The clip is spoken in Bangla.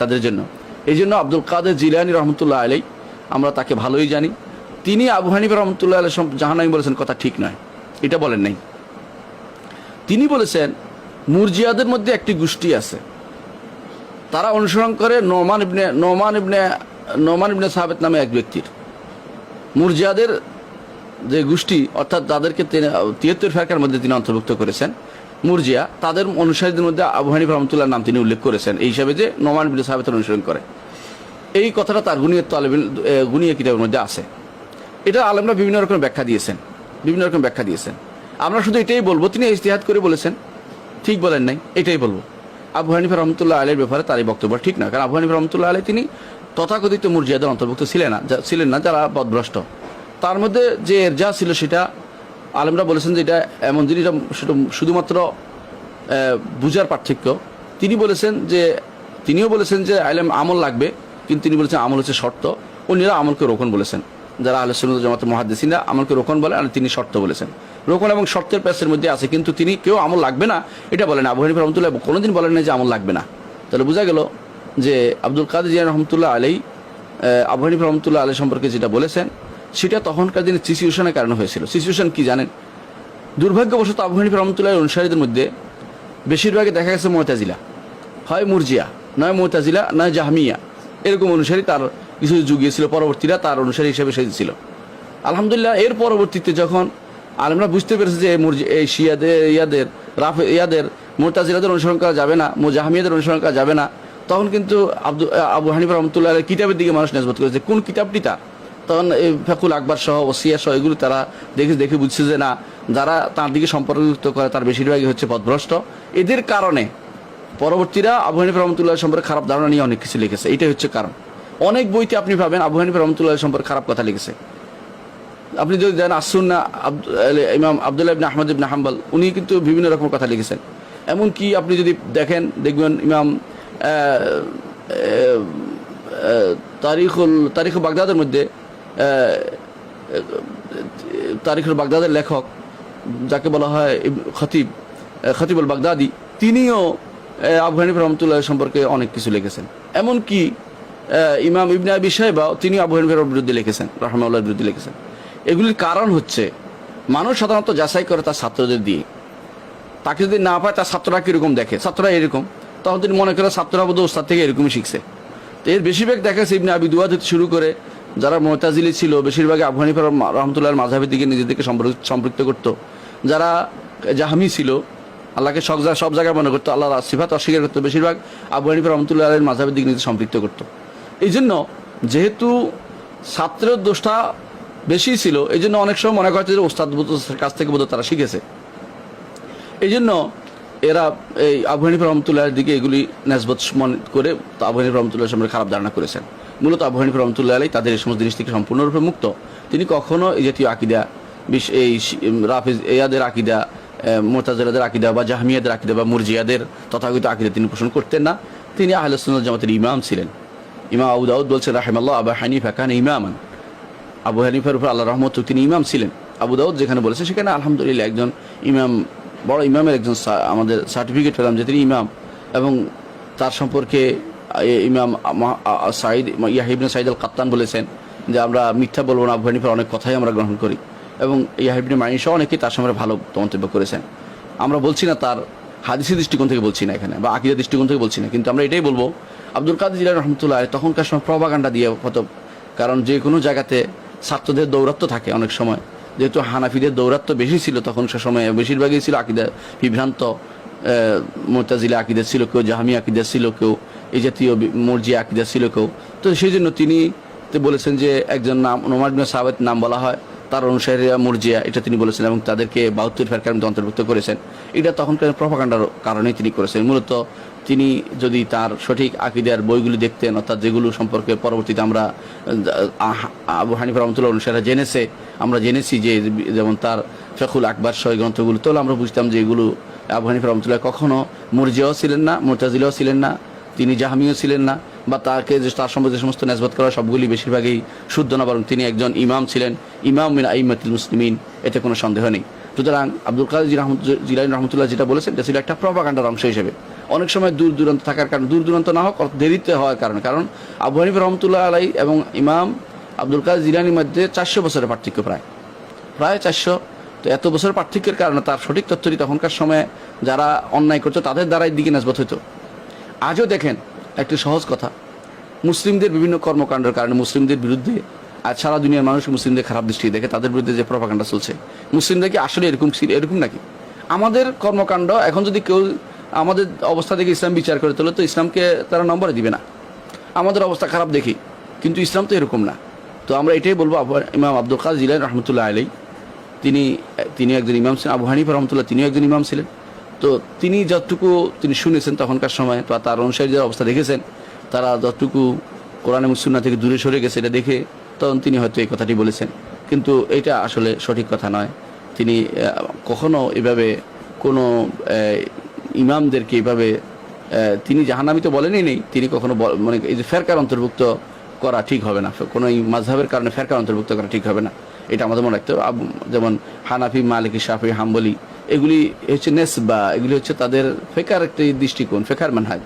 তাদের জন্য। এই জন্য আব্দুল কাদের জিলানি রহমতুল্লাহ আলাই আমরা তাকে ভালোই জানি। তিনি আবু হানিফা রহমতুল্লাহ আলাই জাহানামি বলেছেন, কথা ঠিক নয়। এটা বলেন নাই। তিনি বলেছেন, মুরজিয়াদের মধ্যে একটি গোষ্ঠী আছে। তারা অনুসরণ করে নোমান ইবনে নোমান ইবনে নোমান ইবনে সাহাবেদ নামে এক ব্যক্তির। মুরজিয়াদের যে গোষ্ঠী, অর্থাৎ তাদেরকে তিয়াত্তর ফেরকার মধ্যে তিনি অন্তর্ভুক্ত করেছেন। মুরজিয়া, তাদের অনুসারীদের মধ্যে আবু রহমতুল্লাহ নাম তিনি উল্লেখ করেছেন। এই হিসাবে যে নোমান ইবনে সাহাবেদের অনুসরণ করে। এই কথাটা তার গুনিয়ত তালেবিল গুনিয়া কিতাবের মধ্যে আছে। এটা আলমরা বিভিন্ন রকম ব্যাখ্যা দিয়েছেন। বিভিন্ন রকম ব্যাখ্যা দিয়েছেন। আমরা শুধু এটাই বলব, তিনি ইস্তেহাদ করে বলেছেন। ঠিক বলেন নাই, এটাই বলব। আবু হানিফা রহমতুল্লাহ আলের ব্যাপারে তার এই বক্তব্য ঠিক না। কারণ আবু হানিফা রহমতুল্লাহ আলী তিনি তথাকথিত মুরজিয়াদের অন্তর্ভুক্ত ছিলেন না ছিলেন না, যারা বদভ্রষ্ট। তার মধ্যে যে এর যা ছিল সেটা আলমরা বলেছেন যে এটা এমন জিনিস শুধু- শুধুমাত্র বুঝার পার্থক্য। তিনি বলেছেন যে তিনিও বলেছেন যে আইলেম আমল লাগবে কিন্তু তিনি বলেছেন আমল হচ্ছে শর্ত। অন্যরা আমলকে রোকন বলেছেন। যারা আলোচনা জামাত মহাদ্দেসিনা আমলকে রোকন বলে আর তিনি শর্ত বলেছেন। রোকন এবং শর্তের প্যাসের মধ্যে আছে কিন্তু তিনি কেউ আমল লাগবে না এটা বলেন আবু হানিফা রহমতুল্লাহ কোনোদিন বলেন না যে আমল লাগবে না। তাহলে বোঝা গেল যে আব্দুল কাদের জিয়া রহমতুল্লাহ আলী আহ, আবু হানিফা রহমতুল্লাহ আলী সম্পর্কে যেটা বলেছেন সেটা তখনকার দিনে সিচুয়েশনের কারণে হয়েছিল। সিচুয়েশন কি জানেন? দুর্ভাগ্যবশত আবু রহমতুল্লাহ অনুসারীদের মধ্যে বেশিরভাগই দেখা গেছে মোতাজিলা। হয় মুরজিয়া, নয় মোতাজিলা, নয় জাহমিয়া। এরকম অনুসারী তার কিছু যুগিয়েছিল পরবর্তীরা তার অনুসারী হিসেবে সেজেছিল আলহামদুলিল্লাহ, এর পরবর্তীতে যখন আলমরা বুঝতে পেরেছে যে এই শিয়াদের, ইয়াদের, রাফ, ইয়াদের মোতাজিলাদের অনুসরণ করা যাবে না জাহামিয়াদের অনুসরণ করা যাবে না, তখন কিন্তু আব্দুল আবু হানিফা রহমতুল্লাহ কিতাবের দিকে মানুষ নেসবত করেছে কোন কিতাবটি তার? তখন এই ফেকুল আকবর সহ, ওসিয়া সহ, এগুলো তারা দেখে দেখে বুঝছে যে না, যারা তার দিকে সম্পর্কযুক্ত করে, তার বেশিরভাগই হচ্ছে পথভ্রষ্ট এদের কারণে পরবর্তীরা আবু রহমতুল্লাহ সম্পর্কে খারাপ ধারণা নিয়ে অনেক কিছু লিখেছে। এটাই হচ্ছে কারণ। অনেক বইতে আপনি পাবেন আবু রহমতুল্লাহ সম্পর্কে খারাপ কথা লিখেছে। আপনি যদি দেন আসুন্না ইমাম আবদুল্লাহ ইবনে আহমদ ইবনে হাম্বল, উনি কিন্তু বিভিন্ন রকম কথা লিখেছেন। এমনকি আপনি যদি দেখেন, দেখবেন ইমাম তারিখুল তারিখ বাগদাদের মধ্যে তারিখুল বাগদাদের লেখক, যাকে বলা হয় খতিব খতিবুল বাগদাদি, তিনিও হানিফ রহমতুল্লাহ সম্পর্কে অনেক কিছু লিখেছেন। এমনকি ইমাম ইবনে আবি সাহেবা তিনি আবু হানিফের বিরুদ্ধে লিখেছেন রহমাউল্লাহর বিরুদ্ধে লিখেছেন। এগুলির কারণ হচ্ছে, মানুষ সাধারণত যাচাই করে তার ছাত্রদের দিয়ে। তাকে যদি না পায়, তার ছাত্ররা কীরকম দেখে? ছাত্ররা এরকম। তখন তিনি মনে করে ছাত্ররা বোধ ওস্তাদ থেকে এরকমই শিখছে। তো এর বেশিরভাগ দেখা ইবনে আবি দুয়া থেকে শুরু করে যারা মোতাজিলি ছিল, বেশিরভাগই আবু হানিফা রহমতুল্লাহ মাঝহাবের দিকে নিজেদেরকে সম্পৃক্ত করত। যারা জাহামি ছিল, আল্লাহকে সব সব জায়গায় মনে করতো আল্লাহ সিফাত অস্বীকার করতো, বেশিরভাগ হানিফা রহমতুল্লাহ আলের মাঝহাবের দিকে নিজে সম্পৃক্ত করতো। এই জন্য যেহেতু ছাত্রের দোষটা বেশি ছিল এই জন্য অনেক সময় মনে করছে যে ওস্তাদ কাছ থেকে বোধহয় তারা শিখেছে। এই জন্য এরা এই হানিফ রহমতুল্লাহের দিকে এগুলি নেসবত করে হানিফ রহমতুল্লাহ সম্পর্কে খারাপ ধারণা করেছেন। মূলত আবু হানিফ রহমতুল্লাহ আলাই তাদের এই সমস্ত জিনিস থেকে সম্পূর্ণরূপে মুক্ত। তিনি কখনো এই জাতীয় আকিদা, বিশ এই রাফিজ, এয়াদের আকিদা মোতাজাদের আকিদা বা জাহমিয়াদের আকিদা বা মুরজিয়াদের তথাকথিত আকিদা তিনি পোষণ করতেন না। তিনি আহলে সুন্নাত জামাতের ইমাম ছিলেন। ইমাম আবু দাউদ বলছেন, রাহেমাল্লাহ, আবু হানিফা খান ইমামান। আবু হানিফার উপর আল্লাহ রহমত তিনি ইমাম ছিলেন। আবু দাউদ যেখানে বলেছে, সেখানে আলহামদুলিল্লাহ একজন ইমাম, বড় ইমামের একজন আমাদের সার্টিফিকেট পেলাম যে তিনি ইমাম এবং তার সম্পর্কে ইমাম সাইদ ইয়াহিবনে সাইদ আল কাত্তান বলেছেন যে আমরা মিথ্যা বলব না আবু হানিফার অনেক কথাই আমরা গ্রহণ করি। এবং ইয়াহিবনে মাইনসহ অনেকেই তার সম্পর্কে ভালো মন্তব্য করেছেন। আমরা বলছি না তার হাদিসি দৃষ্টিকোণ থেকে বলছি না এখানে, বা আকিদা দৃষ্টিকোণ থেকে বলছি না, কিন্তু আমরা এটাই বলব, আব্দুল কাদের জিলার রহমতুল্লাহ তখনকার সময় প্রভাকাণ্ডা দিয়ে হতো, কারণ যে কোনো জায়গাতে ছাত্রদের দৌরাত্ম থাকে অনেক সময়। যেহেতু হানাফিদের দৌরাত্ম বেশি ছিল তখন সে সময়, বেশিরভাগই ছিল আকিদা বিভ্রান্ত মোতাজিলা আকিদা ছিল কেউ, জাহামি আকিদা ছিল কেউ এই জাতীয় মর্জি আকিদা ছিল কেউ। তো সেই জন্য তিনি বলেছেন যে একজন নাম, নোমার বিন নাম বলা হয়, তার অনুসারীরা মুরজিয়া, এটা তিনি বলেছেন এবং তাদেরকে বাহাত্তর ফেরকার অন্তর্ভুক্ত করেছেন। এটা তখনকার প্রভাকাণ্ডার কারণেই তিনি করেছেন। মূলত তিনি যদি তার সঠিক আকিদার বইগুলি দেখতেন, অর্থাৎ যেগুলো সম্পর্কে পরবর্তীতে আমরা আবু হানিফ রহমতুল্লাহ অনুসারে জেনেছে, আমরা জেনেছি যে, যেমন তার ফেকুল আকবর সহ গ্রন্থগুলো, তাহলে আমরা বুঝতাম যে এগুলো আবু হানিফ রহমতুল্লাহ কখনো মুরজিয়াও ছিলেন না, মোতাজিলাও ছিলেন না, তিনি জাহামিও ছিলেন না, বা তাকে যে তার সম্বন্ধে যে সমস্ত নেসবত করা সবগুলি বেশিরভাগই শুদ্ধ না, বরং তিনি একজন ইমাম ছিলেন, ইমাম মিন আইমাতুল মুসলিমিন, এতে কোনো সন্দেহ নেই। সুতরাং আব্দুল কাদের জিলানি রহমতুল্লাহ যেটা বলেছেন, এটা ছিল একটা প্রভাকাণ্ডার অংশ হিসেবে। অনেক সময় দূর দূরান্ত থাকার কারণে, দূর দূরান্ত না হোক দেরিতে হওয়ার কারণে, কারণ আবু হানিফ রহমতুল্লাহ আলাই এবং ইমাম আব্দুল কাদের জিলানির মধ্যে চারশো বছরের পার্থক্য প্রায়। প্রায় চারশো তো এত বছর পার্থক্যের কারণে তার সঠিক তথ্যটি তখনকার সময়ে যারা অন্যায় করতো, তাদের দ্বারাই দিকে নাজবত হতো আজও দেখেন, একটি সহজ কথা। মুসলিমদের বিভিন্ন কর্মকাণ্ডের কারণে মুসলিমদের বিরুদ্ধে আজ সারা দুনিয়ার মানুষ মুসলিমদের খারাপ দৃষ্টি দেখে, তাদের বিরুদ্ধে যে প্রপাকাণ্ডা চলছে মুসলিমদের কি আসলে এরকম এরকম নাকি? আমাদের কর্মকাণ্ড, এখন যদি কেউ আমাদের অবস্থা থেকে ইসলাম বিচার করে তোলে তো ইসলামকে তারা নম্বরে দিবে না। আমাদের অবস্থা খারাপ দেখি, কিন্তু ইসলাম তো এরকম না। তো আমরা এটাই বলব ইমাম আব্দুল কাজ জিলান রহমতুল্লাহ আলাই তিনি তিনি একজন ইমাম ছিলেন, আবু হানিফা রহমতুল্লাহ তিনিও একজন ইমাম ছিলেন। তো তিনি যতটুকু তিনি শুনেছেন তখনকার সময় বা তার অনুসারীদের অবস্থা দেখেছেন, তারা যতটুকু কোরআন এবং থেকে দূরে সরে গেছে এটা দেখে তখন তিনি হয়তো এই কথাটি বলেছেন। কিন্তু এটা আসলে সঠিক কথা নয়। তিনি কখনো এভাবে কোনো ইমামদেরকে এভাবে তিনি জাহান্নামি তো বলেনই নেই, তিনি কখনো মানে এই যে ফেরকার অন্তর্ভুক্ত করা ঠিক হবে না। কোনো এই মাঝহের কারণে ফেরকার অন্তর্ভুক্ত করা ঠিক হবে না। এটা আমাদের মনে রাখতে হবে। যেমন হানাফি, মালিকি সাফি হাম্বলি, এগুলি হচ্ছে নেসবা, এগুলি হচ্ছে তাদের ফেকার একটি দৃষ্টিকোণ, ফেকার মানহাজ।